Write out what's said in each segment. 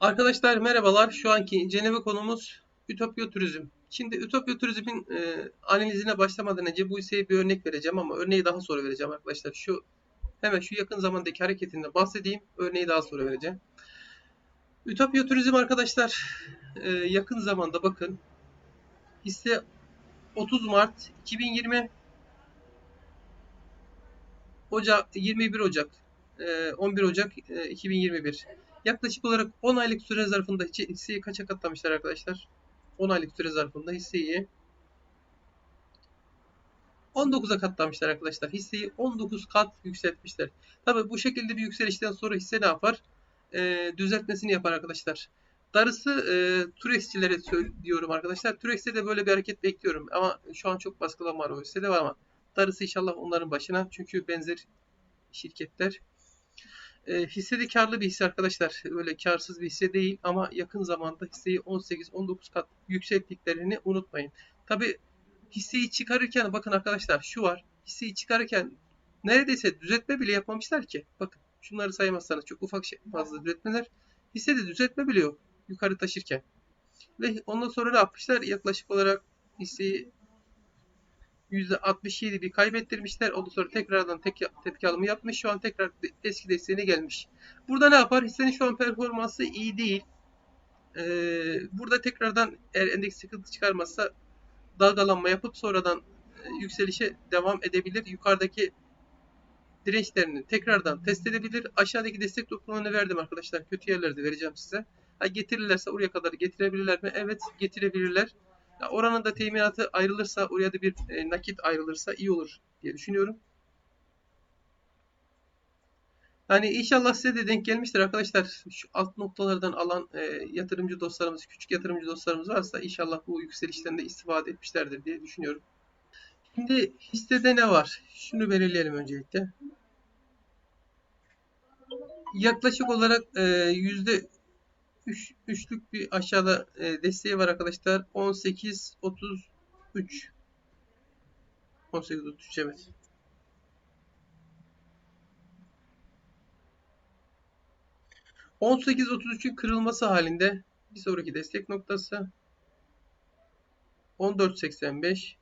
Arkadaşlar merhabalar. Şu anki Ceneve konumuz Ütopya Turizm. Şimdi Ütopya Turizm'in e, analizine başlamadan önce bu hisseye bir örnek vereceğim ama örneği daha sonra vereceğim arkadaşlar. Şu hemen şu yakın zamandaki hareketinden bahsedeyim. Örneği daha sonra vereceğim. Ütopya Turizm arkadaşlar e, yakın zamanda bakın hisse 30 Mart 2020 Ocak 21 Ocak e, 11 Ocak e, 2021 Yaklaşık olarak 10 aylık süre zarfında hisseyi kaça katlamışlar arkadaşlar? 10 aylık süre zarfında hisseyi 19'a katlamışlar arkadaşlar. Hisseyi 19 kat yükseltmişler. Tabi bu şekilde bir yükselişten sonra hisse ne yapar? Ee, düzeltmesini yapar arkadaşlar. Darısı e, Turex'çilere diyorum arkadaşlar. Turex'te de böyle bir hareket bekliyorum. Ama şu an çok baskılama var o hissede var ama. Darısı inşallah onların başına. Çünkü benzer şirketler e, hisse de karlı bir hisse arkadaşlar. Öyle karsız bir hisse değil ama yakın zamanda hisseyi 18-19 kat yükselttiklerini unutmayın. Tabi hisseyi çıkarırken bakın arkadaşlar şu var. Hisseyi çıkarırken neredeyse düzeltme bile yapmamışlar ki. Bakın şunları saymazsanız çok ufak şey, fazla düzeltmeler. Hisse de düzeltme bile yok yukarı taşırken. Ve ondan sonra ne yapmışlar? Yaklaşık olarak hisseyi %67 bir kaybettirmişler. Ondan sonra tekrardan tek, tepki alımı yapmış. Şu an tekrar eski desteğine gelmiş. Burada ne yapar? Hissenin şu an performansı iyi değil. Ee, burada tekrardan eğer endeks sıkıntı çıkarmazsa dalgalanma yapıp sonradan e, yükselişe devam edebilir. Yukarıdaki dirençlerini tekrardan test edebilir. Aşağıdaki destek noktalarını verdim arkadaşlar. Kötü yerlerde vereceğim size. Ha, getirirlerse oraya kadar getirebilirler mi? Evet getirebilirler. Ya oranın da teminatı ayrılırsa, oraya da bir e, nakit ayrılırsa iyi olur diye düşünüyorum. Yani inşallah size de denk gelmiştir arkadaşlar. Şu alt noktalardan alan e, yatırımcı dostlarımız, küçük yatırımcı dostlarımız varsa inşallah bu yükselişten de istifade etmişlerdir diye düşünüyorum. Şimdi hissede ne var? Şunu belirleyelim öncelikle. Yaklaşık olarak e, yüzde 3, üçlük bir aşağıda e, desteği var arkadaşlar. 18 33 18 33 evet. On sekiz otuz üçün kırılması halinde bir sonraki destek noktası 14.85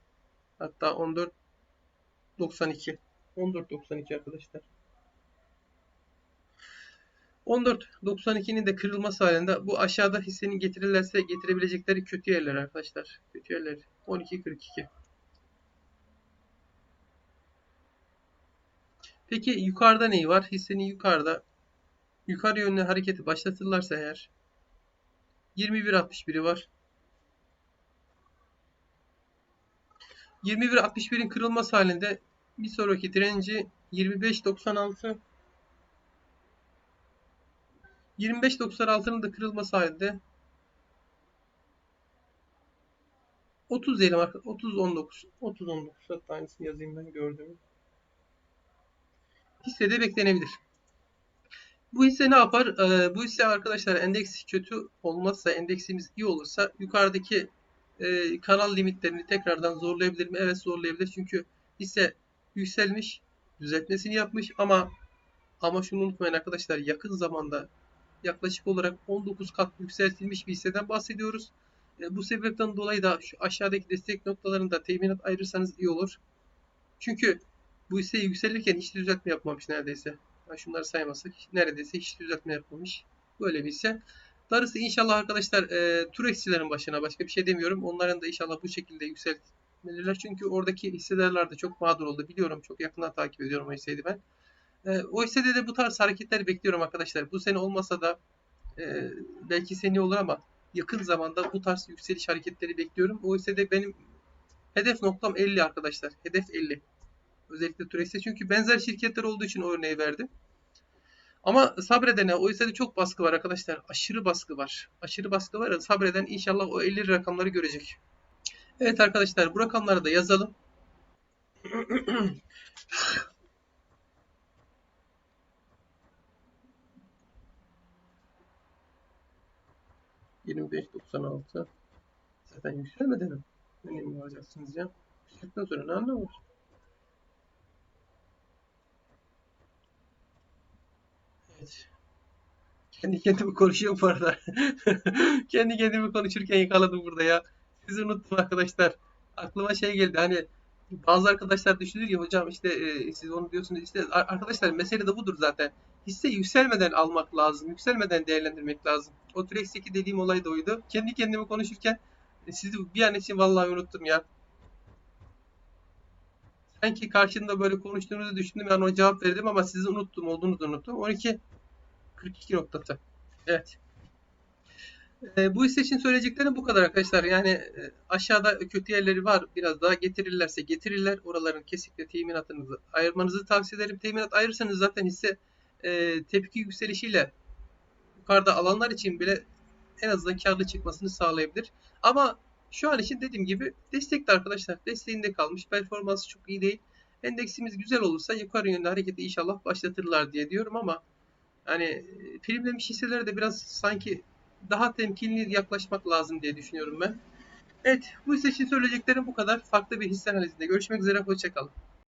hatta 14.92 14.92 arkadaşlar. 14.92'nin de kırılması halinde bu aşağıda hissenin getirirlerse getirebilecekleri kötü yerler arkadaşlar. Kötü yerler. 12.42. Peki yukarıda neyi var? Hissenin yukarıda yukarı yönlü hareketi başlatırlarsa eğer 21.61'i var. 21.61'in kırılması halinde bir sonraki direnci 25.96 25.96'nın da kırılması halinde 30 diyelim arkadaşlar. 30 19. 30 19. Hatta aynısını yazayım ben gördüğümü. Hissede beklenebilir. Bu hisse ne yapar? Ee, bu hisse arkadaşlar endeks kötü olmazsa, endeksimiz iyi olursa yukarıdaki e, kanal limitlerini tekrardan zorlayabilir mi? Evet zorlayabilir. Çünkü hisse yükselmiş, düzeltmesini yapmış ama ama şunu unutmayın arkadaşlar yakın zamanda yaklaşık olarak 19 kat yükseltilmiş bir hisseden bahsediyoruz. E, bu sebepten dolayı da şu aşağıdaki destek noktalarında teminat ayırırsanız iyi olur. Çünkü bu hisse yükselirken hiç düzeltme yapmamış neredeyse. Şunları saymazsak neredeyse hiç düzeltme yapmamış. Böyle bir hisse. Darısı inşallah arkadaşlar e, tur başına başka bir şey demiyorum. Onların da inşallah bu şekilde yükseltmeliler. Çünkü oradaki hissedarlar da çok mağdur oldu. Biliyorum çok yakından takip ediyorum o hisseyi ben. E, o hissede de bu tarz hareketler bekliyorum arkadaşlar. Bu sene olmasa da e, belki sene olur ama yakın zamanda bu tarz yükseliş hareketleri bekliyorum. O hissede benim hedef noktam 50 arkadaşlar. Hedef 50. Özellikle Turex'te çünkü benzer şirketler olduğu için o örneği verdim. Ama sabredene o hissede çok baskı var arkadaşlar. Aşırı baskı var. Aşırı baskı var. Sabreden inşallah o 50 rakamları görecek. Evet arkadaşlar bu rakamları da yazalım. 25.96 zaten yükselmeden? Önemli alacaksınız ya. Yükseldikten sonra ne anlamı var? Evet. Kendi kendime konuşuyorum bu arada. Kendi kendime konuşurken yakaladım burada ya. Sizi unuttum arkadaşlar. Aklıma şey geldi hani bazı arkadaşlar düşünür ya hocam işte e, siz onu diyorsunuz işte ar- arkadaşlar mesele de budur zaten. Hisse yükselmeden almak lazım. Yükselmeden değerlendirmek lazım. O Trex'teki dediğim olay da oydu. Kendi kendime konuşurken e, sizi bir an için vallahi unuttum ya. Sanki karşında böyle konuştuğunuzu düşündüm yani o cevap verdim ama sizi unuttum olduğunuzu unuttum. 12 42 noktası. Evet. E, bu hisse için söyleyeceklerim bu kadar arkadaşlar. Yani e, aşağıda kötü yerleri var. Biraz daha getirirlerse getirirler. Oraların kesinlikle teminatınızı ayırmanızı tavsiye ederim. Teminat ayırırsanız zaten hisse e, tepki yükselişiyle yukarıda alanlar için bile en azından karlı çıkmasını sağlayabilir. Ama şu an için dediğim gibi destekli arkadaşlar. Desteğinde kalmış. Performansı çok iyi değil. Endeksimiz güzel olursa yukarı yönlü hareketi inşallah başlatırlar diye diyorum ama hani primlemiş hisselere de biraz sanki daha temkinli yaklaşmak lazım diye düşünüyorum ben. Evet, bu hisse için söyleyeceklerim bu kadar. Farklı bir hisse analizinde görüşmek üzere. Hoşçakalın.